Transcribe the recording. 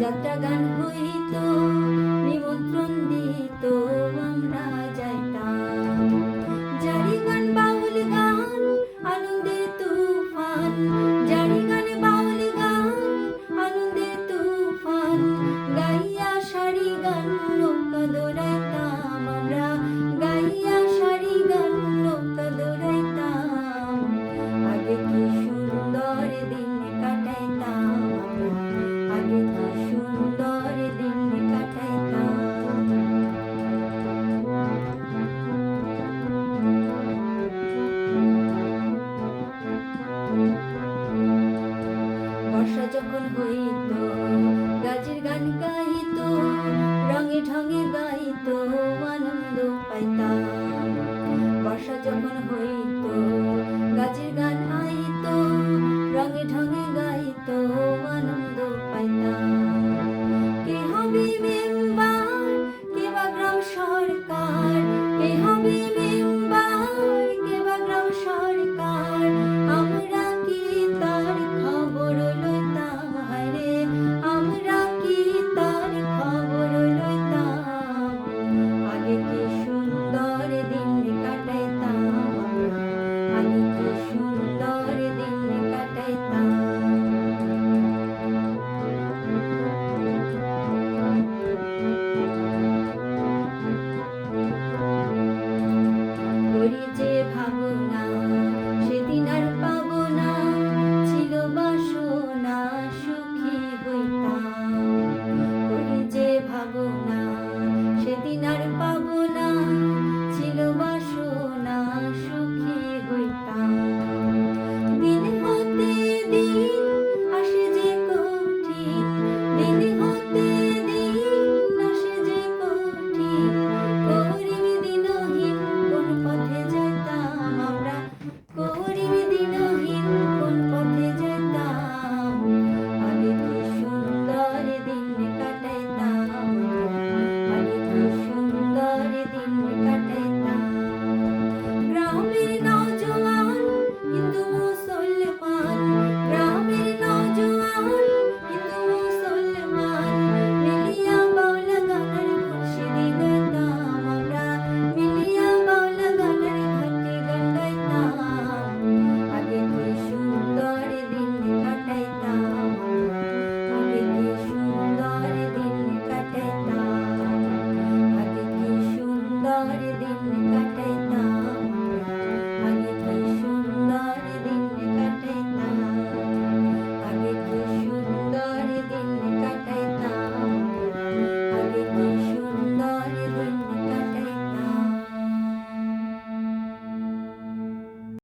যাত্রা গান হইত, নিমন্ত্রণ দিত, আমরা যাইতাম। জারি গান, বাউল গান আনন্দের তুফান। জারি গান, বাউল গান আনন্দের তুফান। গাইয়া সারি গান, নৌকা দৌড়াইতাম 정이